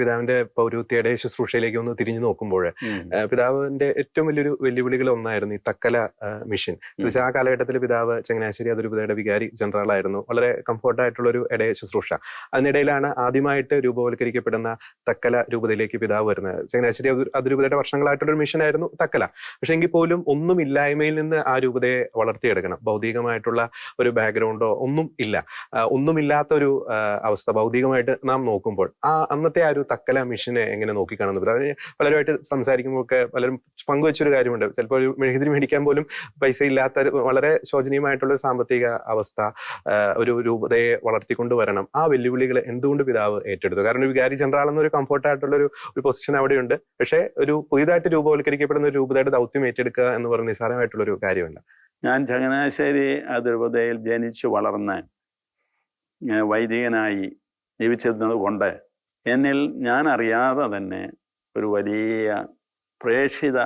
പിതാവിന്റെ പൗരോഹിത്യയുടെ ശുശ്രൂഷയിലേക്ക് ഒന്ന് തിരിഞ്ഞു നോക്കുമ്പോൾ പിതാവിന്റെ ഏറ്റവും വലിയൊരു വെല്ലുവിളികൾ ഒന്നായിരുന്നു ഈ തക്കല മിഷൻ. ആ കാലഘട്ടത്തിൽ പിതാവ് ചങ്ങനാശ്ശേരി അതിരൂപതയുടെ വികാരി ജനറൽ ആയിരുന്നു വളരെ കംഫോർട്ടായിട്ടുള്ള ഒരു ഇടയ ശുശ്രൂഷ. അതിനിടയിലാണ് ആദ്യമായിട്ട് രൂപവൽക്കരിക്കപ്പെടുന്ന തക്കല രൂപതയിലേക്ക് പിതാവ് വരുന്നത്. ചങ്ങനാശ്ശേരി അതൊരു അതിരൂപതയുടെ വർഷങ്ങളായിട്ടുള്ള ഒരു മിഷൻ ആയിരുന്നു തക്കല. പക്ഷെ എങ്കിൽ പോലും ഒന്നും ഇല്ലായ്മയിൽ നിന്ന് ആ രൂപതയെ വളർത്തിയെടുക്കണം. ഭൗതികമായിട്ടുള്ള ഒരു ബാക്ക്ഗ്രൗണ്ടോ ഒന്നും ഇല്ല. ഒന്നുമില്ലാത്ത ഒരു അവസ്ഥ ഭൗതികമായിട്ട് നാം നോക്കുമ്പോൾ. ആ അന്നത്തെ ആ ഒരു തക്കല മിഷനെ എങ്ങനെ നോക്കിക്കാണുന്നത് അവർ പലരുമായിട്ട് സംസാരിക്കുമ്പോൾ ഒക്കെ പലരും പങ്കുവെച്ചൊരു കാര്യമുണ്ട്. ചിലപ്പോൾ ഒരു മെഴുകുതിരി മേടിക്കാൻ പോലും പൈസ ഇല്ലാത്ത വളരെ ശോചനീയമായിട്ടുള്ള സാമ്പത്തിക അവസ്ഥ ഒരു രൂപതയെ വളർത്തിക്കൊണ്ട് വരണം. ആ വെല്ലുവിളികൾ എന്തുകൊണ്ട് പിതാവ് ഏറ്റെടുത്തു? കാരണം ഒരു വികാരി ജനറൽ എന്നൊരു കംഫർട്ട് ആയിട്ടുള്ള ഒരു ഒരു പൊസിഷൻ അവിടെയുണ്ട്. പക്ഷേ ഒരു പുതിയതായിട്ട് രൂപവൽക്കരിക്കപ്പെടുന്ന ഒരു രൂപതയുടെ ദൗത്യം ഏറ്റെടുക്കുക എന്ന് പറഞ്ഞ നിസ്സാരമായിട്ടുള്ള ഒരു കാര്യമല്ല. ഞാൻ ചങ്ങനാശ്ശേരി അതിരൂപതയിൽ ജനിച്ചു വളർന്ന് വൈദികനായി ജീവിച്ചിരുന്നത് കൊണ്ട് എന്നിൽ ഞാൻ അറിയാതെ തന്നെ ഒരു വലിയ പ്രേക്ഷിത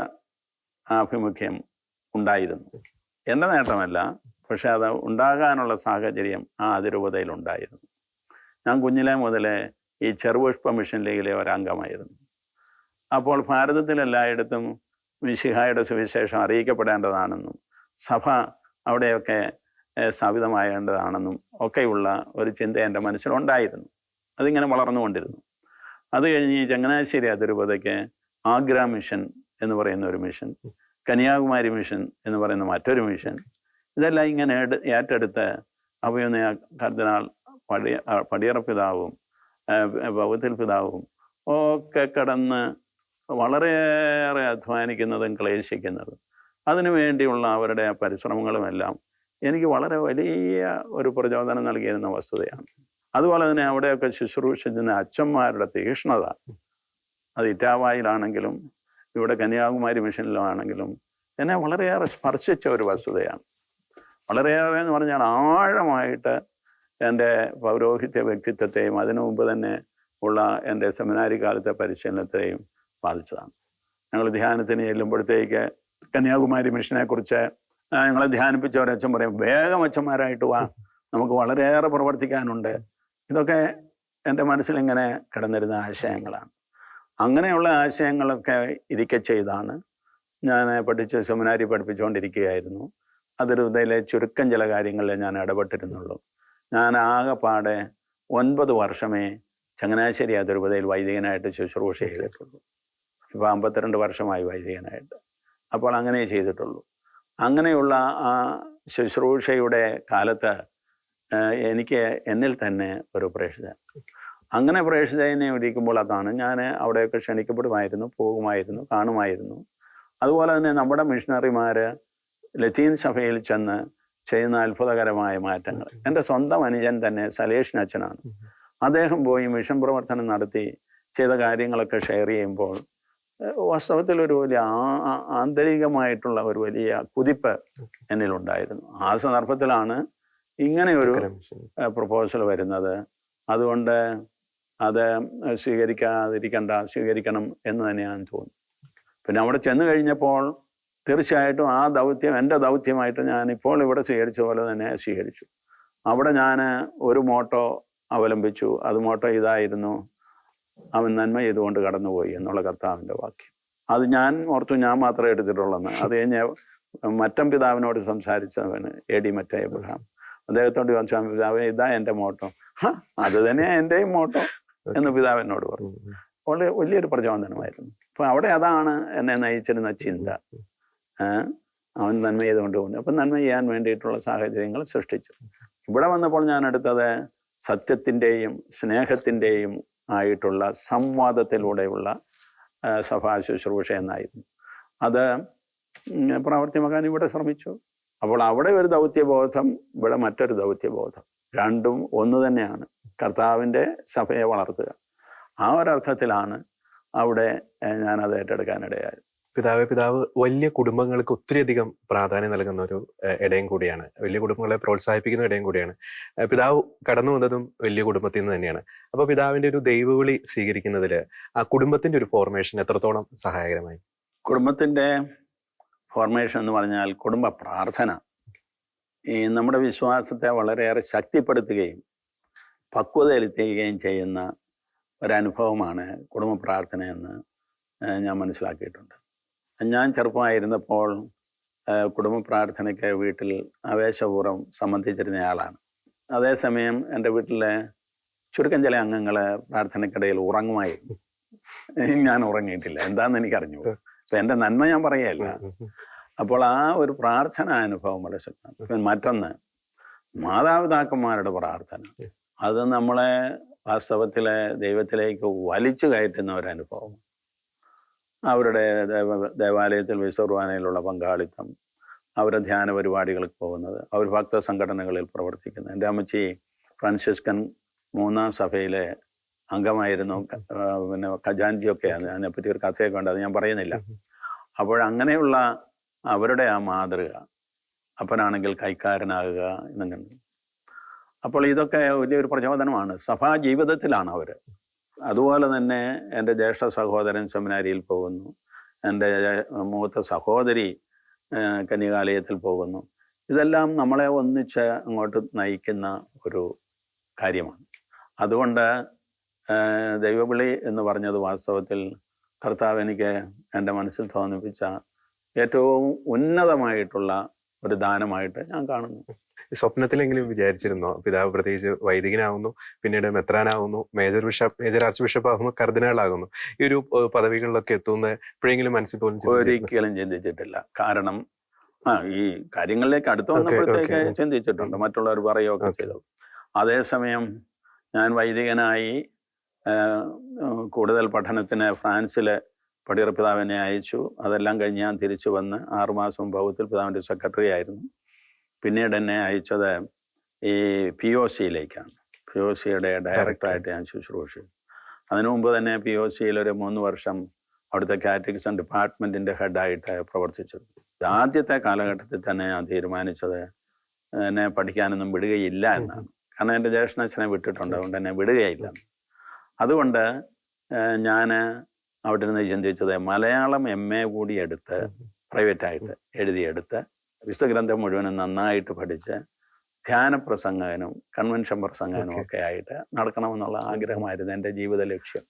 ആഭിമുഖ്യം ഉണ്ടായിരുന്നു. എന്റെ നേട്ടമല്ല പക്ഷെ അത് ഉണ്ടാകാനുള്ള സാഹചര്യം ആ അതിരൂപതയിൽ ഉണ്ടായിരുന്നു. ഞാൻ കുഞ്ഞിലെ മുതലേ ഈ ചെറുപുഷ്പ മിഷൻ ലീഗിലെ ഒരംഗമായിരുന്നു. അപ്പോൾ ഭാരതത്തിലെല്ലായിടത്തും മിശിഹായുടെ സുവിശേഷം അറിയിക്കപ്പെടേണ്ടതാണെന്നും സഭ അവിടെയൊക്കെ സ്ഥാപിതമാകേണ്ടതാണെന്നും ഒക്കെയുള്ള ഒരു ചിന്ത എന്റെ മനസ്സിലുണ്ടായിരുന്നു. അതിങ്ങനെ വളർന്നുകൊണ്ടിരുന്നു. അത് കഴിഞ്ഞ് ചങ്ങനാശ്ശേരി അതിരൂപതയ്ക്ക് ആഗ്ര മിഷൻ എന്ന് പറയുന്ന ഒരു മിഷൻ കന്യാകുമാരി മിഷൻ എന്ന് പറയുന്ന മറ്റൊരു മിഷൻ ഇതെല്ലാം ഇങ്ങനെ ഏറ്റെടുത്ത് അഭിനയ കർദിനാൾ പടിയ പടിയറ പിതാവും ഭൗത്തിൽ പിതാവും ഒക്കെ കടന്ന് വളരെയേറെ അധ്വാനിക്കുന്നതും ക്ലേശിക്കുന്നതും. അതിനു വേണ്ടിയുള്ള അവരുടെ പരിശ്രമങ്ങളുമെല്ലാം എനിക്ക് വളരെ വലിയ ഒരു പ്രചോദനം നൽകിയിരുന്ന വസ്തുതയാണ്. അതുപോലെ തന്നെ അവിടെയൊക്കെ ശുശ്രൂഷിക്കുന്ന അച്ഛന്മാരുടെ തീക്ഷ്ണത അത് ഇറ്റാവായിലാണെങ്കിലും ഇവിടെ കന്യാകുമാരി മിഷനിലാണെങ്കിലും എന്നെ വളരെയേറെ സ്പർശിച്ച ഒരു വസ്തുതയാണ്. വളരെയേറെ എന്ന് പറഞ്ഞാൽ ആഴമായിട്ട് എന്റെ പൗരോഹിത്യ വ്യക്തിത്വത്തെയും അതിനു മുമ്പ് തന്നെ ഉള്ള എന്റെ സെമിനാരി കാലത്തെ പരിശീലനത്തെയും ബാധിച്ചതാണ്. ഞങ്ങൾ ധ്യാനത്തിന് ചെല്ലുമ്പോഴത്തേക്ക് കന്യാകുമാരി മിഷനെ കുറിച്ച് ഞങ്ങളെ ധ്യാനിപ്പിച്ച ഒരച്ഛൻ പറയും വേഗം അച്ഛന്മാരായിട്ട് വാ നമുക്ക് വളരെയേറെ പ്രവർത്തിക്കാനുണ്ട്. ഇതൊക്കെ എന്റെ മനസ്സിലിങ്ങനെ കിടന്നിരുന്ന ആശയങ്ങളാണ്. അങ്ങനെയുള്ള ആശയങ്ങളൊക്കെ ഇരിക്കെ ചെയ്താണ്. ഞാൻ പഠിച്ച് സെമിനാരി പഠിപ്പിച്ചുകൊണ്ടിരിക്കുകയായിരുന്നു അതിരൂപതയിലെ ചുരുക്കം ചില കാര്യങ്ങളിൽ ഞാൻ ഇടപെട്ടിരുന്നുള്ളൂ. ഞാൻ ആകെപ്പാടെ ഒൻപത് വർഷമേ ചങ്ങനാശ്ശേരി അതിരൂപതയിൽ വൈദികനായിട്ട് ശുശ്രൂഷ ചെയ്തിട്ടുള്ളൂ. ഇപ്പോൾ അമ്പത്തിരണ്ട് വർഷമായി വൈദികനായിട്ട്. അപ്പോൾ അങ്ങനെ ചെയ്തിട്ടുള്ളൂ. അങ്ങനെയുള്ള ആ ശുശ്രൂഷയുടെ കാലത്ത് എനിക്ക് എന്നിൽ തന്നെ ഒരു പ്രേക്ഷിത. അങ്ങനെ പ്രേക്ഷിതനെ വിളിക്കുമ്പോൾ അതാണ് ഞാൻ അവിടെയൊക്കെ ക്ഷണിക്കപ്പെടുമായിരുന്നു പോകുമായിരുന്നു കാണുമായിരുന്നു. അതുപോലെ തന്നെ നമ്മുടെ മിഷണറിമാർ ലത്തീൻ സഭയിൽ ചെന്ന് ചെയ്യുന്ന അത്ഭുതകരമായ മാറ്റങ്ങൾ. എന്റെ സ്വന്തം അനുജൻ തന്നെ സലേഷൻ അച്ഛനാണ്. അദ്ദേഹം പോയി മിഷൻ പ്രവർത്തനം നടത്തി ചെയ്ത കാര്യങ്ങളൊക്കെ ഷെയർ ചെയ്യുമ്പോൾ വാസ്തവത്തിൽ ഒരു വലിയ ആന്തരികമായിട്ടുള്ള ഒരു വലിയ കുതിപ്പ് എന്നിലുണ്ടായിരുന്നു. ആ സന്ദർഭത്തിലാണ് ഇങ്ങനെ ഒരു പ്രപ്പോസൽ വരുന്നത്. അതുകൊണ്ട് അത് സ്വീകരിക്കാതിരിക്കണ്ട സ്വീകരിക്കണം എന്ന് തന്നെയാണ് തോന്നുന്നത്. പിന്നെ അവിടെ ചെന്ന് കഴിഞ്ഞപ്പോൾ തീർച്ചയായിട്ടും ആ ദൗത്യം എന്റെ ദൗത്യമായിട്ട് ഞാൻ ഇപ്പോൾ ഇവിടെ സ്വീകരിച്ച പോലെ തന്നെ സ്വീകരിച്ചു. അവിടെ ഞാൻ ഒരു മോട്ടോ അവലംബിച്ചു. അത് മോട്ടോ ഇതായിരുന്നു. അവൻ നന്മ ചെയ്തുകൊണ്ട് കടന്നുപോയി എന്നുള്ള കർത്താവിന്റെ വാക്യം. അത് ഞാൻ ഓർത്തു ഞാൻ മാത്രമേ എടുത്തിട്ടുള്ളെന്ന് അത് കഴിഞ്ഞ് മറ്റം പിതാവിനോട് സംസാരിച്ചവന് എ ഡി മറ്റേ എബ്രഹാം. അദ്ദേഹത്തോട് ചോദിച്ചു പിതാവേ ഇതാ എന്റെ മോട്ടോ. "ഹ, അത് തന്നെയാ എന്റെയും മോട്ടോ എന്ന് പിതാവ് എന്നോട് പറഞ്ഞു. വളരെ വലിയൊരു പ്രചോദനമായിരുന്നു. അപ്പൊ അവിടെ അതാണ് എന്നെ നയിച്ചിരുന്ന ചിന്ത? അവൻ നന്മ ചെയ്തുകൊണ്ട് പോകുന്നു. അപ്പം നന്മ ചെയ്യാൻ വേണ്ടിയിട്ടുള്ള സാഹചര്യങ്ങൾ സൃഷ്ടിച്ചു. ഇവിടെ വന്നപ്പോൾ ഞാൻ എടുത്തത് സത്യത്തിന്റെയും സ്നേഹത്തിന്റെയും ആയിട്ടുള്ള സംവാദത്തിലൂടെയുള്ള സഭാ ശുശ്രൂഷ എന്നായിരുന്നു. അത് പ്രവർത്തി മകാൻ ഇവിടെ ശ്രമിച്ചു. അപ്പോൾ അവിടെ ഒരു ദൗത്യബോധം ഇവിടെ മറ്റൊരു ദൗത്യബോധം. രണ്ടും ഒന്ന് തന്നെയാണ്. കർത്താവിന്റെ സഭയെ വളർത്തുക. ആ ഒരർത്ഥത്തിലാണ് അവിടെ ഞാൻ ഞാനത് ഏറ്റെടുക്കാനിടയായത്. പിതാവ് പിതാവ് വലിയ കുടുംബങ്ങൾക്ക് ഒത്തിരിയധികം പ്രാധാന്യം നൽകുന്ന ഒരു ഇടയും കൂടിയാണ്. വലിയ കുടുംബങ്ങളെ പ്രോത്സാഹിപ്പിക്കുന്ന ഇടയും കൂടിയാണ്. പിതാവ് കടന്നു വന്നതും വലിയ കുടുംബത്തിൽ നിന്ന് തന്നെയാണ്. അപ്പൊ പിതാവിന്റെ ഒരു ദൈവവിളി സ്വീകരിക്കുന്നതിൽ ആ കുടുംബത്തിന്റെ ഒരു ഫോർമേഷൻ എത്രത്തോളം സഹായകരമായി? കുടുംബത്തിന്റെ ഫോർമേഷൻ എന്ന് പറഞ്ഞാൽ കുടുംബ പ്രാർത്ഥന. ഈ നമ്മുടെ വിശ്വാസത്തെ വളരെയേറെ ശക്തിപ്പെടുത്തുകയും പക്വതയിലെത്തിക്കുകയും ചെയ്യുന്ന ഒരനുഭവമാണ് കുടുംബ പ്രാർത്ഥനയെന്ന് എന്ന് ഞാൻ മനസ്സിലാക്കിയിട്ടുണ്ട്. ഞാൻ ചെറുപ്പമായിരുന്നപ്പോൾ കുടുംബ പ്രാർത്ഥനയ്ക്ക് വീട്ടിൽ ആവേശപൂർവം സംബന്ധിച്ചിരുന്നയാളാണ് അതേസമയം എന്റെ വീട്ടിലെ ചുരുക്കം ചില അംഗങ്ങൾ പ്രാർത്ഥനയ്ക്കിടയിൽ ഉറങ്ങുമായിരുന്നു. ഞാൻ ഉറങ്ങിയിട്ടില്ല. എന്താണെന്ന് എനിക്കറിഞ്ഞു അപ്പൊ എന്റെ നന്മ ഞാൻ പറയുകയല്ല അപ്പോൾ ആ ഒരു പ്രാർത്ഥന അനുഭവം വളരെ ശക്തമാണ്. മറ്റൊന്ന് മാതാപിതാക്കന്മാരുടെ പ്രാർത്ഥന. അത് നമ്മളെ വാസ്തവത്തിലെ ദൈവത്തിലേക്ക് വലിച്ചു കയറ്റുന്ന ഒരു അനുഭവം. അവരുടെ ദേവ ദേവാലയത്തിൽ വിശ്വർവാനയിലുള്ള പങ്കാളിത്തം അവരുടെ ധ്യാന പരിപാടികൾക്ക് പോകുന്നത് അവർ ഭക്ത സംഘടനകളിൽ പ്രവർത്തിക്കുന്നത്. എന്റെ അമ്മച്ചി ഫ്രാൻസിസ്കൻ മൂന്നാം സഭയിലെ അംഗമായിരുന്നു. പിന്നെ ഖജാൻജിയൊക്കെയാണ് അതിനെപ്പറ്റി ഒരു കഥയൊക്കെ ഉണ്ട്. അത് ഞാൻ പറയുന്നില്ല. അപ്പോഴങ്ങനെയുള്ള അവരുടെ ആ മാതൃക അപ്പനാണെങ്കിൽ കൈക്കാരനാകുക എന്നൊക്കെ അപ്പോൾ ഇതൊക്കെ വലിയൊരു പ്രചോദനമാണ്. സഭാ ജീവിതത്തിലാണ് അവർ അതുപോലെ തന്നെ എന്റെ ജ്യേഷ്ഠ സഹോദരൻ സെമിനാരിയിൽ പോകുന്നു. എന്റെ മൂത്ത സഹോദരി കന്യകാലയത്തിൽ പോകുന്നു. ഇതെല്ലാം നമ്മളെ ഒന്നിച്ച് അങ്ങോട്ട് നയിക്കുന്ന ഒരു കാര്യമാണ്. അതുകൊണ്ട് ദൈവവിളി എന്ന് പറഞ്ഞത് വാസ്തവത്തിൽ കർത്താവ് എനിക്ക് എന്റെ മനസ്സിൽ തോന്നിപ്പിച്ച ഏറ്റവും ഉന്നതമായിട്ടുള്ള ഒരു ദാനമായിട്ട് ഞാൻ കാണുന്നു. സ്വപ്നത്തിലെങ്കിലും വിചാരിച്ചിരുന്നോ? പിതാവ് പ്രത്യേകിച്ച് വൈദികനാവുന്നു പിന്നീട് മെത്രാനാവുന്നു major bishop major archbishop ആകുന്നു കർദിനാളാകുന്നു. ഈ ഒരു പദവികളിലൊക്കെ എത്തുന്ന എപ്പോഴെങ്കിലും മനസ്സിൽ പോലും ചിന്തിച്ചിരുന്നോ? ഒരിക്കലും ചിന്തിച്ചിട്ടില്ല. കാരണം ആ ഈ കാര്യങ്ങളിലേക്ക് അടുത്ത് വന്നപ്പോഴത്തേക്ക് ചിന്തിച്ചിട്ടുണ്ട്. മറ്റുള്ളവർ പറയുകയൊക്കെ. ചെയ്തു. അതേസമയം ഞാൻ വൈദികനായി കൂടുതൽ പഠനത്തിന് ഫ്രാൻസിൽ പടിയറ അയച്ചു. അതെല്ലാം കഴിഞ്ഞ് ഞാൻ തിരിച്ചു വന്ന് ആറുമാസം ഭൗത്തിൽ പിതാവിന്റെ സെക്രട്ടറി ആയിരുന്നു. പിന്നീട് എന്നെ അയച്ചത് ഈ പി ഒ സിയിലേക്കാണ്. പി ഒ സിയുടെ ഡയറക്ടറായിട്ട് ഞാൻ ശുശ്രൂഷ അതിനു മുമ്പ് തന്നെ പി ഒ സിയിൽ ഒരു മൂന്ന് വർഷം അവിടുത്തെ കാറ്റഗിസം ഡിപ്പാർട്ട്മെന്റിന്റെ ഹെഡായിട്ട് പ്രവർത്തിച്ചത് ആദ്യത്തെ കാലഘട്ടത്തിൽ തന്നെ ഞാൻ തീരുമാനിച്ചത് എന്നെ പഠിക്കാനൊന്നും വിടുകയില്ല എന്നാണ്. കാരണം എന്റെ ജ്യേഷ്ഠനച്ഛനെ വിട്ടിട്ടുണ്ട്. അതുകൊണ്ട് എന്നെ വിടുകയില്ല. അതുകൊണ്ട് ഞാൻ അവിടെ നിന്ന് ചിന്തിച്ചത് മലയാളം എം എ കൂടി എടുത്ത് പ്രൈവറ്റായിട്ട് എഴുതിയെടുത്ത് വിശ്വഗ്രന്ഥം മുഴുവനും നന്നായിട്ട് പഠിച്ച് ധ്യാന പ്രസംഗനും കൺവെൻഷൻ പ്രസംഗനും ഒക്കെ ആയിട്ട് നടക്കണമെന്നുള്ള ആഗ്രഹമായിരുന്നു എന്റെ ജീവിത ലക്ഷ്യം.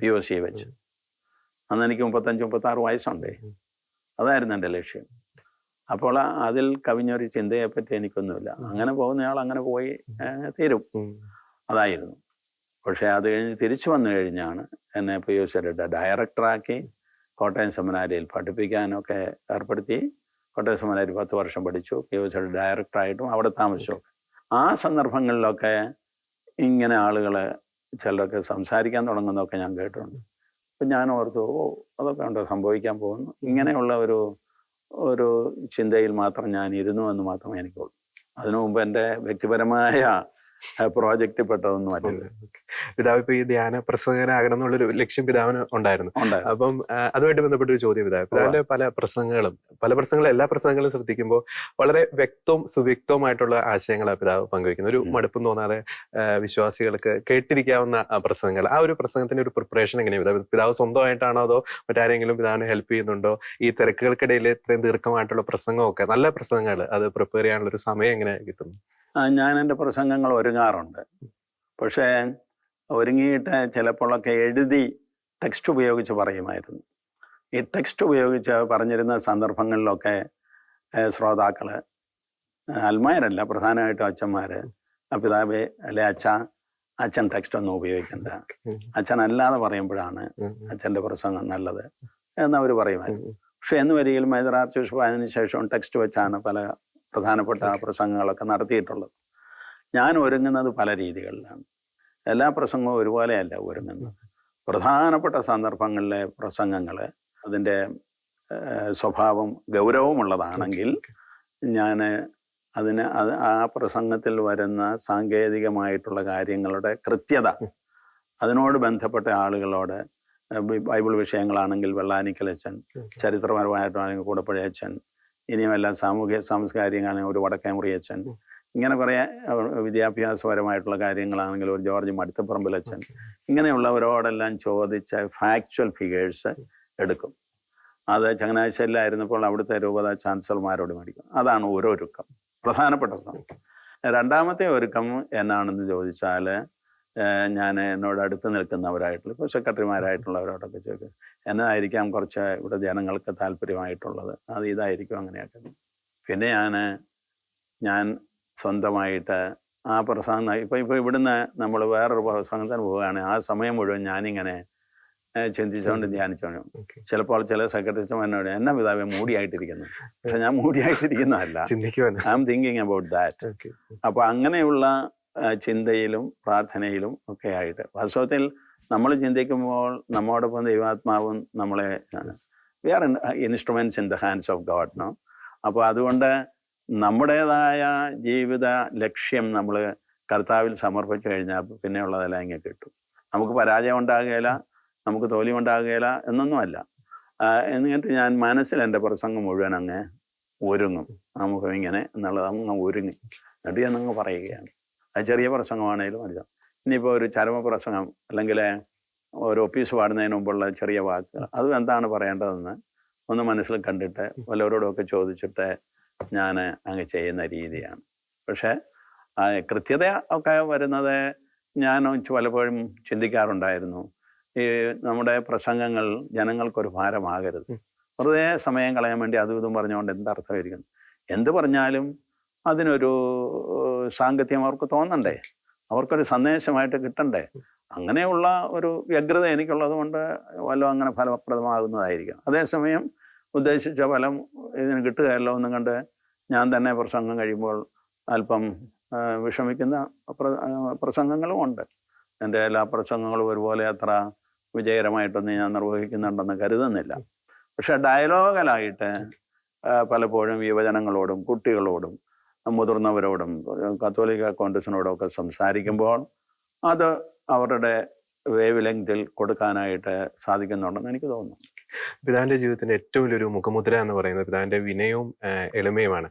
പി ഒ സി വെച്ച്. അന്ന് എനിക്ക് മുപ്പത്തഞ്ച് മുപ്പത്തി ആറ് വയസ്സുണ്ടേ അതായിരുന്നു എന്റെ ലക്ഷ്യം. അപ്പോൾ അതിൽ കവിഞ്ഞൊരു ചിന്തയെപ്പറ്റി എനിക്കൊന്നുമില്ല. അങ്ങനെ പോകുന്നയാൾ അങ്ങനെ പോയി തീരും. അതായിരുന്നു. പക്ഷേ അത് കഴിഞ്ഞ് തിരിച്ചു വന്നു കഴിഞ്ഞാണ് എന്നെ പി യു ശരട്ട ഡയറക്ടറാക്കി കോട്ടയം സെമിനാരിയിൽ പഠിപ്പിക്കാനൊക്കെ ഏർപ്പെടുത്തി. കോട്ടയം സെമിനാരി പത്ത് വർഷം പഠിച്ചു. പി യു ശരട്ട ഡയറക്ടറായിട്ടും അവിടെ താമസിച്ചു. ആ സന്ദർഭങ്ങളിലൊക്കെ ഇങ്ങനെ ആളുകൾ ചിലരൊക്കെ സംസാരിക്കാൻ തുടങ്ങുന്നതൊക്കെ ഞാൻ കേട്ടിട്ടുണ്ട്. അപ്പം ഞാൻ ഓർത്തു ഓ അതൊക്കെ ഉണ്ടോ? സംഭവിക്കാൻ പോകുന്നു. ഇങ്ങനെയുള്ള ഒരു ഒരു ചിന്തയിൽ മാത്രം ഞാൻ ഇരുന്നു എന്ന് മാത്രമേ എനിക്കുള്ളൂ. അതിനു മുമ്പ് എന്റെ വ്യക്തിപരമായ പ്രോജക്റ്റ് പെട്ടതൊന്നും അല്ല. ഇത്. പിതാവ് ഇപ്പൊ ഈ ധ്യാന പ്രസംഗനാകണം എന്നുള്ളൊരു ലക്ഷ്യം പിതാവിന് ഉണ്ടായിരുന്നു. അപ്പം അതുമായിട്ട് ബന്ധപ്പെട്ട ഒരു ചോദ്യം പിതാവ് പിതാവിന്റെ പല പ്രസംഗങ്ങളും പല പ്രസംഗങ്ങളും എല്ലാ പ്രസംഗങ്ങളും ശ്രദ്ധിക്കുമ്പോൾ വളരെ വ്യക്തവും സുവ്യക്തവുമായിട്ടുള്ള ആശയങ്ങളാണ് പിതാവ് പങ്കുവെക്കുന്നത് ഒരു. മടുപ്പും തോന്നാതെ വിശ്വാസികൾക്ക് കേട്ടിരിക്കാവുന്ന പ്രസംഗങ്ങൾ. ആ ഒരു പ്രസംഗത്തിന്റെ ഒരു പ്രിപ്പറേഷൻ എങ്ങനെയാണ് പിതാവ്? പിതാവ് സ്വന്തമായിട്ടാണോ അതോ മറ്റാരെങ്കിലും പിതാവിനെ ഹെൽപ്പ് ചെയ്യുന്നുണ്ടോ? ഈ തിരക്കുകൾക്കിടയിൽ ഇത്രയും ദീർഘമായിട്ടുള്ള പ്രസംഗമൊക്കെ നല്ല പ്രസംഗങ്ങൾ അത് പ്രിപ്പയർ ചെയ്യാനുള്ള ഒരു സമയം എങ്ങനെ കിട്ടുന്നു ഞാൻ എന്റെ പ്രസംഗങ്ങൾ ഒരുങ്ങാറുണ്ട് പക്ഷേ ഒരുങ്ങിയിട്ട് ചിലപ്പോഴൊക്കെ എഴുതി ടെക്സ്റ്റ് ഉപയോഗിച്ച് പറയുമായിരുന്നു ഈ ടെക്സ്റ്റ് ഉപയോഗിച്ച് പറഞ്ഞിരുന്ന സന്ദർഭങ്ങളിലൊക്കെ ശ്രോതാക്കൾ അൽമാരല്ല പ്രധാനമായിട്ടും അച്ഛന്മാർ "ആ പിതാവേ അല്ലെ അച്ഛ അച്ഛൻ ടെക്സ്റ്റ് ഒന്നും ഉപയോഗിക്കണ്ട. അച്ഛൻ അല്ലാതെ പറയുമ്പോഴാണ്. അച്ഛന്റെ പ്രസംഗം നല്ലത് എന്നവർ പറയുമായിരുന്നു. പക്ഷെ എന്ന് വരികയിൽ മേജർ ആർച്ച് ബിഷപ്പ് അതിന് ശേഷം ടെക്സ്റ്റ് വെച്ചാണ് പല പ്രധാനപ്പെട്ട പ്രസംഗങ്ങളൊക്കെ നടത്തിയിട്ടുള്ളത്. ഞാൻ ഒരുങ്ങുന്നത് പല രീതികളിലാണ്. എല്ലാ പ്രസംഗവും ഒരുപോലെയല്ല ഒരുങ്ങുന്നത്. പ്രധാനപ്പെട്ട സന്ദർഭങ്ങളിലെ പ്രസംഗങ്ങൾ അതിന്റെ സ്വഭാവം ഗൗരവമുള്ളതാണെങ്കിൽ ഞാൻ അതിന് അത് ആ പ്രസംഗത്തിൽ വരുന്ന സാങ്കേതികമായിട്ടുള്ള കാര്യങ്ങളുടെ കൃത്യത അതിനോട് ബന്ധപ്പെട്ട ആളുകളോട് ബൈബിൾ വിഷയങ്ങളാണെങ്കിൽ വെള്ളാനിക്കലച്ചൻ ചരിത്രപരമായിട്ടാണെങ്കിൽ കൂടപ്പഴയച്ചൻ ഇനിയുമെല്ലാം സാമൂഹ്യ സാംസ്കാരികമാണെങ്കിൽ ഒരു വടക്കേമുറിയച്ചൻ ഇങ്ങനെ കുറേ വിദ്യാഭ്യാസപരമായിട്ടുള്ള കാര്യങ്ങളാണെങ്കിൽ ഒരു ജോർജ് ഇങ്ങനെയുള്ള ഇങ്ങനെയുള്ളവരോടെല്ലാം ചോദിച്ച ഫാക്ച്വൽ ഫിഗേഴ്സ് എടുക്കും. അത് ചങ്ങനാശ്ശേരിയിലായിരുന്നപ്പോൾ അവിടുത്തെ രൂപത ചാൻസലർമാരോട് മേടിക്കും. അതാണ് ഒരു ഒരുക്കം പ്രധാനപ്പെട്ട രണ്ടാമത്തെ ഒരുക്കം എന്നാണെന്ന് ചോദിച്ചാൽ ഞാൻ എന്നോട് അടുത്ത് നിൽക്കുന്നവരായിട്ടുള്ള ഇപ്പോൾ സെക്രട്ടറിമാരായിട്ടുള്ളവരോടൊക്കെ ചോദിക്കും എന്നതായിരിക്കാം കുറച്ച് ഇവിടെ ജനങ്ങൾക്ക് താല്പര്യമായിട്ടുള്ളത്? അത് ഇതായിരിക്കും അങ്ങനെയൊക്കെ. പിന്നെ ഞാൻ ഞാൻ സ്വന്തമായിട്ട് ആ പ്രസംഗം ഇപ്പം ഇപ്പോൾ ഇവിടുന്ന് നമ്മൾ വേറൊരു പ്രസംഗത്തിന് പോവുകയാണ്. ആ സമയം മുഴുവൻ ഞാനിങ്ങനെ ചിന്തിച്ചുകൊണ്ട് ധ്യാനിച്ചോണം ചിലപ്പോൾ ചില സെക്രട്ടറിസ് എന്നോട് എന്നാ പിതാവെ മൂടിയായിട്ടിരിക്കുന്നു. പക്ഷെ ഞാൻ മൂടിയായിട്ടിരിക്കുന്നതല്ല. I am thinking about that അപ്പോൾ അപ്പൊ അങ്ങനെയുള്ള ചിന്തയിലും പ്രാർത്ഥനയിലും ഒക്കെ ആയിട്ട്. വാസ്തവത്തിൽ നമ്മൾ ചിന്തിക്കുമ്പോൾ നമ്മോടൊപ്പം ദൈവാത്മാവും നമ്മളെ we are instruments in the hands of God no അപ്പോൾ അതുകൊണ്ട് നമ്മുടേതായ ജീവിത ലക്ഷ്യം നമ്മൾ കർത്താവിൽ സമർപ്പിച്ചു കഴിഞ്ഞാൽ പിന്നെയുള്ളതെല്ലാം ഇങ്ങനെ കിട്ടും. നമുക്ക് പരാജയം ഉണ്ടാകുകയില്ല നമുക്ക് തോൽവി ഉണ്ടാകുകയില്ല എന്നൊന്നുമല്ല. എന്നിട്ട് ഞാൻ മനസ്സിൽ എന്റെ പ്രസംഗം മുഴുവൻ അങ്ങ് ഒരുങ്ങും. നമുക്ക് ഇങ്ങനെ എന്നുള്ളത് അങ്ങ് ഒരുങ്ങി. എന്നിട്ട് ഞാൻ അങ്ങ് പറയുകയാണ്. അത് ചെറിയ പ്രസംഗമാണേലും മനസ്സിലാവും ഇനിയിപ്പോൾ ഒരു ചരമ പ്രസംഗം അല്ലെങ്കിൽ ഒരു ഒപ്പീസ് പാടുന്നതിന് മുമ്പുള്ള ചെറിയ വാക്കുകൾ അത് എന്താണ് പറയേണ്ടതെന്ന് ഒന്ന് മനസ്സിൽ കണ്ടിട്ട് വല്ലവരോടൊക്കെ ചോദിച്ചിട്ട് ഞാൻ അങ്ങ് ചെയ്യുന്ന രീതിയാണ്. പക്ഷേ കൃത്യത ഒക്കെ വരുന്നത് ഞാൻ പലപ്പോഴും ചിന്തിക്കാറുണ്ടായിരുന്നു. ഈ നമ്മുടെ പ്രസംഗങ്ങൾ ജനങ്ങൾക്കൊരു ഭാരമാകരുത്. വെറുതെ സമയം കളയാൻ വേണ്ടി അതും ഇതും പറഞ്ഞുകൊണ്ട് എന്തർത്ഥമായിരിക്കുന്നു എന്ത് പറഞ്ഞാലും അതിനൊരു സാങ്കത്യം അവർക്ക് തോന്നണ്ടേ? അവർക്കൊരു സന്ദേശമായിട്ട് കിട്ടണ്ടേ? അങ്ങനെയുള്ള ഒരു വ്യഗ്രത എനിക്കുള്ളത് കൊണ്ട് വല്ലതും അങ്ങനെ ഫലപ്രദമാകുന്നതായിരിക്കും അതേസമയം ഉദ്ദേശിച്ച ഫലം ഇതിന് കിട്ടുകയല്ലോ എന്നും കണ്ട് ഞാൻ തന്നെ പ്രസംഗം കഴിയുമ്പോൾ അല്പം വിഷമിക്കുന്ന പ്രസംഗങ്ങളും ഉണ്ട്. എന്റെ എല്ലാ പ്രസംഗങ്ങളും ഒരുപോലെ അത്ര വിജയകരമായിട്ടൊന്നും ഞാൻ നിർവഹിക്കുന്നുണ്ടെന്ന് കരുതുന്നില്ല. പക്ഷെ ഡയലോഗലായിട്ട് പലപ്പോഴും യുവജനങ്ങളോടും കുട്ടികളോടും മുതിർന്നവരോടും കത്തോലിക്ക കോൺഗ്രസിനോടും ഒക്കെ സംസാരിക്കുമ്പോൾ അത് അവരുടെ വേവ് ലെങ്തിൽ കൊടുക്കാനായിട്ട് സാധിക്കുന്നുണ്ടെന്ന് എനിക്ക് തോന്നുന്നു. പിതാവിന്റെ ജീവിതത്തിന്റെ ഏറ്റവും വലിയൊരു മുഖമുദ്ര എന്ന് പറയുന്നത് പിതാവിന്റെ വിനയവും എളിമയുമാണ്.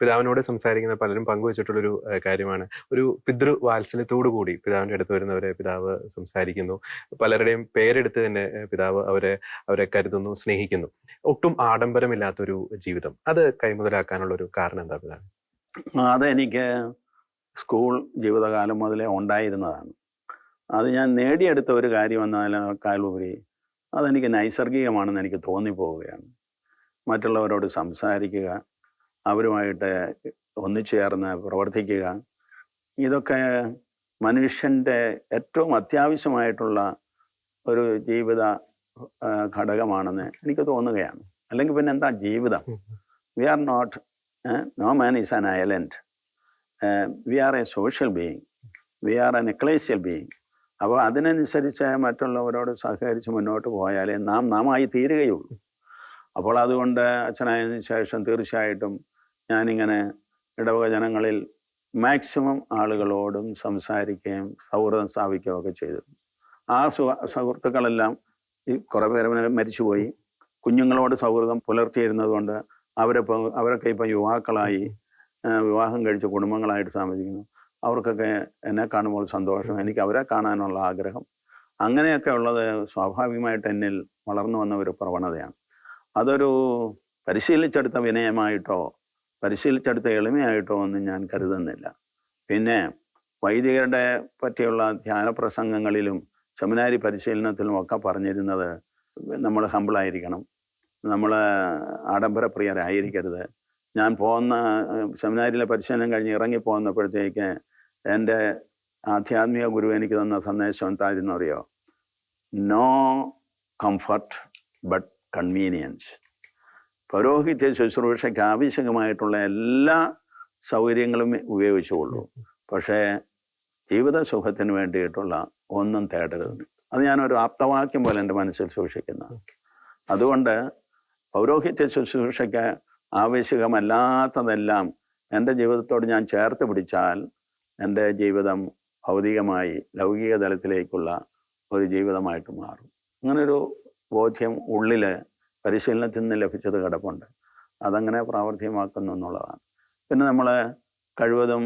പിതാവിനോട് സംസാരിക്കുന്ന പലരും പങ്കുവച്ചിട്ടുള്ളൊരു കാര്യമാണ്. ഒരു പിതൃ വാത്സല്യത്തോടു കൂടി പിതാവിന്റെ അടുത്ത് വരുന്നവരെ പിതാവ് സംസാരിക്കുന്നു. പലരുടെയും പേരെടുത്ത് തന്നെ പിതാവ് അവരെ അവരെ കരുതുന്നു സ്നേഹിക്കുന്നു. ഒട്ടും ആഡംബരമില്ലാത്തൊരു ജീവിതം. അത് കൈമുതലാക്കാനുള്ള ഒരു കാരണം എന്താ പിതാവ്? അതെനിക്ക് സ്കൂൾ ജീവിതകാലം മുതലേ ഉണ്ടായിരുന്നതാണ്. അത് ഞാൻ നേടിയെടുത്ത ഒരു കാര്യം എന്നതിനേക്കാളുപരി അതെനിക്ക് നൈസർഗികമാണെന്ന് എനിക്ക് തോന്നിപ്പോവുകയാണ്. മറ്റുള്ളവരോട് സംസാരിക്കുക അവരുമായിട്ട് ഒന്നിച്ചേർന്ന് പ്രവർത്തിക്കുക ഇതൊക്കെ മനുഷ്യന്റെ ഏറ്റവും അത്യാവശ്യമായിട്ടുള്ള ഒരു ജീവിത ഘടകമാണെന്ന് എനിക്ക് തോന്നുകയാണ്. അല്ലെങ്കിൽ പിന്നെ എന്താ ജീവിതം we are not no man is an island we are a social being we are an ecclesial being അപ്പോൾ അതിനനുസരിച്ച് മറ്റുള്ളവരോട് സഹകരിച്ച് മുന്നോട്ട് പോയാലേ നാം നാമായി തീരുകയുള്ളൂ. അപ്പോൾ അതുകൊണ്ട് അച്ഛനായതിനു ശേഷം തീർച്ചയായിട്ടും ഞാനിങ്ങനെ ഇടവക ജനങ്ങളിൽ മാക്സിമം ആളുകളോടും സംസാരിക്കുകയും സൗഹൃദം സ്ഥാപിക്കുകയും ഒക്കെ ചെയ്തു. ആ സുഹ- സുഹൃത്തുക്കളെല്ലാം ഈ കുറേ പേര് മരിച്ചുപോയി. കുഞ്ഞുങ്ങളോട് സൗഹൃദം പുലർത്തിയിരുന്നത് കൊണ്ട് അവരിപ്പോൾ അവരൊക്കെ ഇപ്പം യുവാക്കളായി വിവാഹം കഴിച്ച് കുടുംബങ്ങളായിട്ട് താമസിക്കുന്നു. അവർക്കൊക്കെ എന്നെ കാണുമ്പോൾ സന്തോഷം എനിക്ക് അവരെ കാണാനുള്ള ആഗ്രഹം. അങ്ങനെയൊക്കെ ഉള്ളത് സ്വാഭാവികമായിട്ട് എന്നിൽ വളർന്നു വന്ന ഒരു പ്രവണതയാണ്. അതൊരു പരിശീലിച്ചെടുത്ത വിനയമായിട്ടോ പരിശീലിച്ചെടുത്ത എളിമയായിട്ടോ ഒന്നും ഞാൻ കരുതുന്നില്ല. പിന്നെ വൈദികരുടെ പറ്റിയുള്ള ധ്യാന പ്രസംഗങ്ങളിലും സെമിനാരി പരിശീലനത്തിലും ഒക്കെ പറഞ്ഞിരുന്നത് നമ്മൾ ഹമ്പിളായിരിക്കണം നമ്മൾ ആഡംബരപ്രിയരായിരിക്കരുത്. ഞാൻ പോകുന്ന സെമിനാരിലെ പരിശീലനം കഴിഞ്ഞ് ഇറങ്ങി പോകുന്നപ്പോഴത്തേക്ക് എന്റെ ആധ്യാത്മിക ഗുരു എനിക്ക് തന്ന സന്ദേശം എന്തായിരുന്നു അറിയോ നോ കംഫർട്ട് ബട്ട് കൺവീനിയൻസ് പൗരോഹിത്യ ശുശ്രൂഷയ്ക്ക് ആവശ്യമായിട്ടുള്ള എല്ലാ സൗകര്യങ്ങളും ഉപയോഗിച്ചുകൊള്ളൂ. പക്ഷേ ജീവിത സുഖത്തിന് വേണ്ടിയിട്ടുള്ള ഒന്നും തേടരുത്. അത് ഞാനൊരു ആപ്തവാക്യം പോലെ എന്റെ മനസ്സിൽ സൂക്ഷിക്കുന്നു. അതുകൊണ്ട് പൗരോഹിത്യ ശുശ്രൂഷയ്ക്ക് ആവശ്യകമല്ലാത്തതെല്ലാം എന്റെ ജീവിതത്തോട് ഞാൻ ചേർത്ത് പിടിച്ചാൽ എന്റെ ജീവിതം ഭൗതികമായി ലൗകിക തലത്തിലേക്കുള്ള ഒരു ജീവിതമായിട്ട് മാറും. അങ്ങനൊരു ബോധ്യം ഉള്ളിൽ പരിശീലനത്തിൽ നിന്ന് ലഭിച്ചത് കിടപ്പുണ്ട്. അതങ്ങനെ പ്രാവർത്തികമാക്കുന്നു എന്നുള്ളതാണ്. പിന്നെ നമ്മൾ കഴിവതും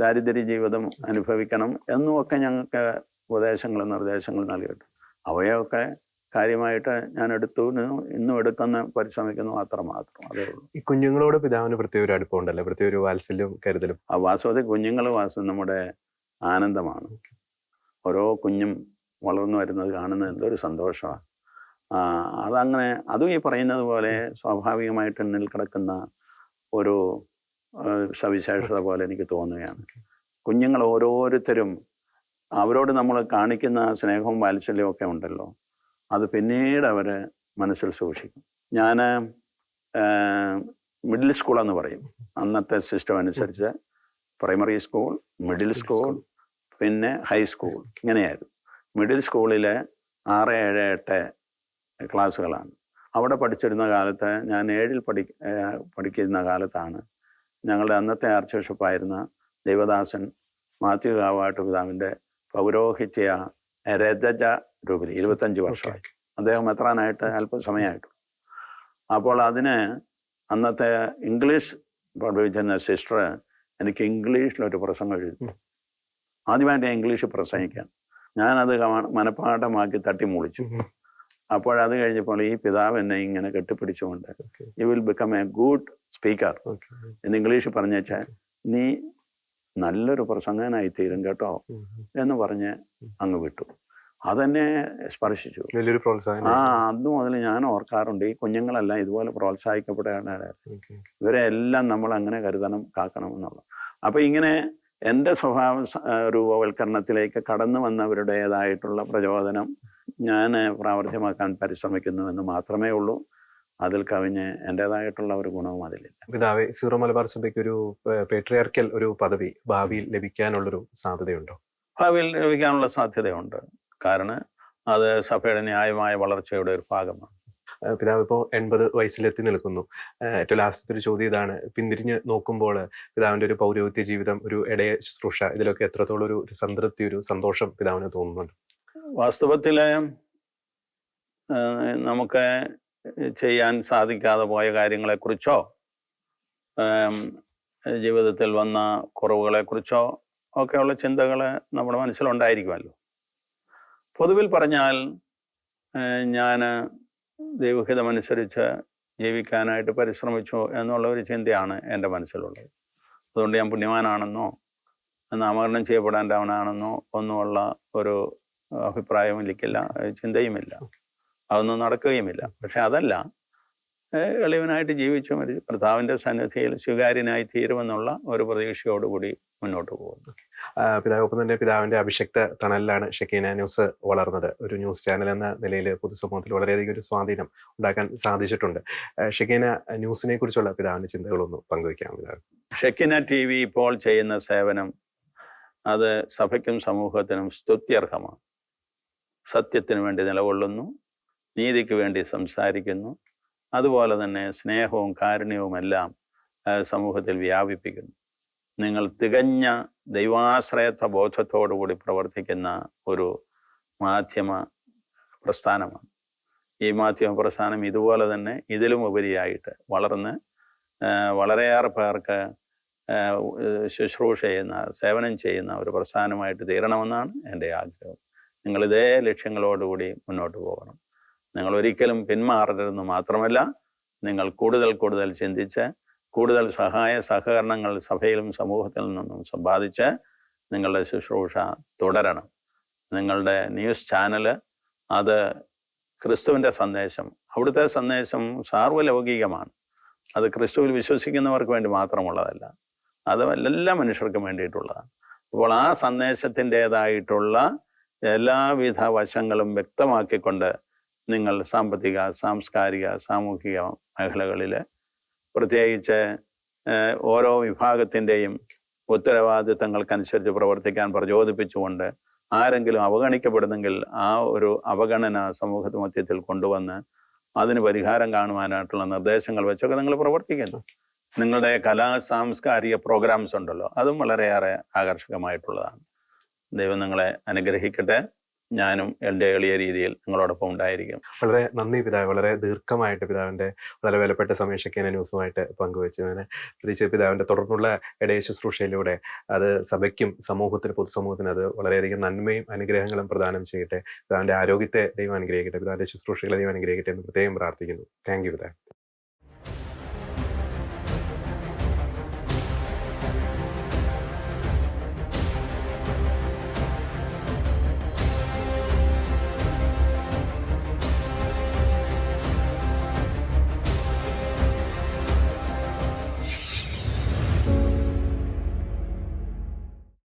ദാരിദ്ര്യ ജീവിതം അനുഭവിക്കണം എന്നുമൊക്കെ ഞങ്ങൾക്ക് ഉപദേശങ്ങളും നിർദ്ദേശങ്ങളും നൽകിയിട്ടുണ്ട്. അവയൊക്കെ കാര്യമായിട്ട് ഞാൻ എടുത്തു ഇന്നും എടുക്കുന്ന പരിശ്രമിക്കുന്നു അത്ര മാത്രം. അതേ ഉള്ളൂ. ഈ കുഞ്ഞുങ്ങളോട് പിതാവിന് പ്രത്യേക ഒരു അടുപ്പമുണ്ടല്ലോ? പ്രത്യേക ഒരു വാത്സല്യവും കരുതലും. ആ വാസ്തവത്തിൽ കുഞ്ഞുങ്ങൾ വാസം നമ്മുടെ ആനന്ദമാണ്. ഓരോ കുഞ്ഞും വളർന്നു വരുന്നത് കാണുന്നത് എന്തൊരു സന്തോഷമാണ്. അതങ്ങനെ അതും ഈ പറയുന്നത് പോലെ സ്വാഭാവികമായിട്ട് എന്നിൽ കിടക്കുന്ന ഒരു സവിശേഷത പോലെ എനിക്ക് തോന്നുകയാണ്. കുഞ്ഞുങ്ങൾ ഓരോരുത്തരും അവരോട് നമ്മൾ കാണിക്കുന്ന സ്നേഹവും വാത്സല്യവും ഒക്കെ ഉണ്ടല്ലോ. അത് പിന്നീട് അവർ മനസ്സിൽ സൂക്ഷിക്കും. ഞാൻ മിഡിൽ സ്കൂളെന്ന് പറയും. അന്നത്തെ സിസ്റ്റം അനുസരിച്ച് പ്രൈമറി സ്കൂൾ മിഡിൽ സ്കൂൾ പിന്നെ ഹൈസ്കൂൾ ഇങ്ങനെയായിരുന്നു. മിഡിൽ സ്കൂളിലെ ആറ് ഏഴ് എട്ട് ക്ലാസ്സുകളാണ് അവിടെ പഠിച്ചിരുന്ന കാലത്ത് ഞാൻ ഏഴിൽ പഠി പഠിക്കുന്ന കാലത്താണ് ഞങ്ങളുടെ അന്നത്തെ ആർച്ച് ബിഷപ്പായിരുന്ന ദേവദാസൻ മാത്യു കാവാട്ട് പിതാവിന്റെ പൗരോഹിത്യ രഥജ രൂപിൽ ഇരുപത്തഞ്ച് വർഷമായി. അദ്ദേഹം എത്രാനായിട്ട്? അല്പസമയമായിട്ടു അപ്പോൾ അതിന് അന്നത്തെ ഇംഗ്ലീഷ് പഠിപ്പിച്ചിരുന്ന സിസ്റ്റർ എനിക്ക് ഇംഗ്ലീഷിലൊരു പ്രസംഗം എഴുതി. ആദ്യമായിട്ട് ഞാൻ ഇംഗ്ലീഷ് പ്രസംഗിക്കാൻ. ഞാനത് മനഃപ്പാഠമാക്കി തട്ടി മുളിച്ചു. അപ്പോഴത് കഴിഞ്ഞപ്പോൾ ഈ പിതാവ് എന്നെ ഇങ്ങനെ കെട്ടിപ്പിടിച്ചുകൊണ്ട് you will become a good speaker എന്ന് ഇംഗ്ലീഷ് പറഞ്ഞേച്ചാൽ നീ നല്ലൊരു പ്രസംഗനായി തീരും കേട്ടോ എന്ന് പറഞ്ഞ് അങ്ങ് വിട്ടു. അതെന്നെ സ്പർശിച്ചു. വലിയൊരു പ്രോത്സാഹനം ആ അന്ന് മുതൽ ഞാൻ ഓർക്കാറുണ്ട്. ഈ കുഞ്ഞുങ്ങളെല്ലാം ഇതുപോലെ പ്രോത്സാഹിക്കപ്പെടേണ്ട. ഇവരെ എല്ലാം നമ്മൾ അങ്ങനെ കരുതണം കാക്കണം എന്നുള്ളത്. അപ്പൊ ഇങ്ങനെ എന്റെ സ്വഭാവ രൂപവൽക്കരണത്തിലേക്ക് കടന്നു വന്നവരുടേതായിട്ടുള്ള പ്രചോദനം ഞാൻ പ്രാവർത്തികമാക്കാൻ പരിശ്രമിക്കുന്നു എന്ന് മാത്രമേ ഉള്ളൂ. അതിൽ കവിഞ്ഞ് എന്റെതായിട്ടുള്ള ഒരു ഗുണവും അതിലില്ല. പിതാവെ സീറോ മലബാർ സഭയ്ക്ക് ഒരു പേട്രിയാർക്കൽ ഒരു പദവി ഭാവിയിൽ ലഭിക്കാനുള്ളൊരു സാധ്യതയുണ്ടോ? ഭാവിയിൽ ലഭിക്കാനുള്ള സാധ്യതയുണ്ട്. കാരണം അത് സഭയുടെ ന്യായമായ വളർച്ചയുടെ ഒരു ഭാഗമാണ്. പിതാവ് ഇപ്പോൾ എൺപത് വയസ്സിലെത്തി നിൽക്കുന്നു. ഏറ്റവും ലാസ്റ്റത്തെ ഒരു ചോദ്യം ഇതാണ്. പിന്തിരിഞ്ഞ് നോക്കുമ്പോൾ പിതാവിന്റെ ഒരു പൗരോഹിത്യ ജീവിതം ഒരു ഇടയ ശുശ്രൂഷ ഇതിലൊക്കെ എത്രത്തോളം ഒരു സംതൃപ്തി ഒരു സന്തോഷം പിതാവിന് തോന്നുന്നുണ്ട്? വാസ്തവത്തിൽ നമുക്ക് ചെയ്യാൻ സാധിക്കാതെ പോയ കാര്യങ്ങളെക്കുറിച്ചോ ജീവിതത്തിൽ വന്ന കുറവുകളെക്കുറിച്ചോ ഒക്കെയുള്ള ചിന്തകൾ നമ്മുടെ മനസ്സിലുണ്ടായിരിക്കുമല്ലോ. പൊതുവിൽ പറഞ്ഞാൽ ഞാൻ ദൈവഹിതമനുസരിച്ച് ജീവിക്കാനായിട്ട് പരിശ്രമിച്ചു എന്നുള്ള ഒരു ചിന്തയാണ് എന്റെ മനസ്സിലുള്ളത്. അതുകൊണ്ട് ഞാൻ പുണ്യവാനാണെന്നോ നാമകരണം ചെയ്യപ്പെടേണ്ടവനാണെന്നോ ഒന്നുമുള്ള ഒരു അഭിപ്രായം എനിക്കില്ല ഏഹ് ചിന്തയുമില്ല. അതൊന്നും നടക്കുകയുമില്ല. പക്ഷെ അതല്ല എളിവനായിട്ട് ജീവിച്ചു മരിച്ചു കർത്താവിന്റെ സന്നിധിയിൽ സ്വീകാര്യനായി തീരുമെന്നുള്ള ഒരു പ്രതീക്ഷയോടുകൂടി മുന്നോട്ട് പോകുന്നു. ആഹ് പിതാവ് ഒപ്പം തന്നെ പിതാവിന്റെ അഭിഷക്ത തണലിലാണ് ഷെക്കീന ന്യൂസ് വളർന്നത്. ഒരു ന്യൂസ് ചാനൽ എന്ന നിലയിൽ പൊതുസമൂഹത്തിൽ വളരെയധികം ഒരു സ്വാധീനം ഉണ്ടാക്കാൻ സാധിച്ചിട്ടുണ്ട്. ഷെക്കീന ന്യൂസിനെ കുറിച്ചുള്ള പിതാവിന്റെ ചിന്തകളൊന്ന് പങ്കുവയ്ക്കാം പിതാവ്. ഷെക്കിന ടി വി ഇപ്പോൾ ചെയ്യുന്ന സേവനം അത് സഭയ്ക്കും സമൂഹത്തിനും സ്തുത്യർഹമാണ്. സത്യത്തിന് വേണ്ടി നിലകൊള്ളുന്നു. നീതിക്ക് വേണ്ടി സംസാരിക്കുന്നു. അതുപോലെ തന്നെ സ്നേഹവും കാരുണ്യവുമെല്ലാം സമൂഹത്തിൽ വ്യാപിപ്പിക്കുന്നു. നിങ്ങൾ തികഞ്ഞ ദൈവാശ്രയത്വ ബോധത്തോടുകൂടി പ്രവർത്തിക്കുന്ന ഒരു മാധ്യമ പ്രസ്ഥാനമാണ്. ഈ മാധ്യമ പ്രസ്ഥാനം ഇതുപോലെ തന്നെ ഇതിലും ഉപരിയായിട്ട് വളർന്ന് വളരെയേറെ പേർക്ക് ശുശ്രൂഷ ചെയ്യുന്ന സേവനം ചെയ്യുന്ന ഒരു പ്രസ്ഥാനമായിട്ട് തീരണമെന്നാണ് എന്റെ ആഗ്രഹം. നിങ്ങൾ ഇതേ ലക്ഷ്യങ്ങളോടുകൂടി മുന്നോട്ട് പോകണം. നിങ്ങൾ ഒരിക്കലും പിന്മാറരുതെന്ന് മാത്രമല്ല നിങ്ങൾ കൂടുതൽ കൂടുതൽ ചിന്തിച്ച് കൂടുതൽ സഹായ സഹകരണങ്ങൾ സഭയിലും സമൂഹത്തിൽ നിന്നും സമ്പാദിച്ച് നിങ്ങളുടെ ശുശ്രൂഷ തുടരണം. നിങ്ങളുടെ ന്യൂസ് ചാനൽ അത് ക്രിസ്തുവിന്റെ സന്ദേശം. അവിടുത്തെ സന്ദേശം സാർവലൗകികമാണ്. അത് ക്രിസ്തുവിൽ വിശ്വസിക്കുന്നവർക്ക് വേണ്ടി മാത്രമുള്ളതല്ല അത് എല്ലാ മനുഷ്യർക്കും വേണ്ടിയിട്ടുള്ളതാണ്. അപ്പോൾ ആ സന്ദേശത്തിന്റെതായിട്ടുള്ള എല്ലാവിധ വശങ്ങളും വ്യക്തമാക്കിക്കൊണ്ട് നിങ്ങൾ സാമ്പത്തിക സാംസ്കാരിക സാമൂഹിക മേഖലകളിൽ പ്രത്യേകിച്ച് ഓരോ വിഭാഗത്തിന്റെയും ഉത്തരവാദിത്തങ്ങൾക്കനുസരിച്ച് പ്രവർത്തിക്കാൻ പ്രചോദിപ്പിച്ചുകൊണ്ട് ആരെങ്കിലും അവഗണിക്കപ്പെടുന്നെങ്കിൽ ആ ഒരു അവഗണന സമൂഹ മധ്യത്തിൽ കൊണ്ടുവന്ന് അതിന് പരിഹാരം കാണുവാനായിട്ടുള്ള നിർദ്ദേശങ്ങൾ വെച്ചൊക്കെ നിങ്ങൾ പ്രവർത്തിക്കുന്നു. നിങ്ങളുടെ കലാ സാംസ്കാരിക പ്രോഗ്രാംസ് ഉണ്ടല്ലോ അതും വളരെയേറെ ആകർഷകമായിട്ടുള്ളതാണ്. ദൈവം നിങ്ങളെ അനുഗ്രഹിക്കട്ടെ. ഞാനും എന്റെ എളിയ രീതിയിൽ നിങ്ങളോടൊപ്പം ഉണ്ടായിരിക്കും. വളരെ നന്ദി പിതാവ്. വളരെ ദീർഘമായിട്ട് പിതാവിന്റെ വളരെ വിലപ്പെട്ട സമയം ഷെക്കീന ന്യൂസുമായിട്ട് പങ്കുവച്ചതിന് പ്രത്യേകിച്ച് പിതാവിന്റെ തുടർന്നുള്ള ഇടയ ശുശ്രൂഷയിലൂടെ അത് സഭയ്ക്കും സമൂഹത്തിന് പൊതുസമൂഹത്തിന് അത് വളരെയധികം നന്മയും അനുഗ്രഹങ്ങളും പ്രദാനം ചെയ്യട്ടെ. പിതാവിന്റെ ആരോഗ്യത്തെ ദൈവം അനുഗ്രഹിക്കട്ടെ. പിതാവിന്റെ ശുശ്രൂഷകളെ ദൈവം അനുഗ്രഹിക്കട്ടെ എന്ന് പ്രത്യേകം പ്രാർത്ഥിക്കുന്നു. താങ്ക് യു പിതാവ്.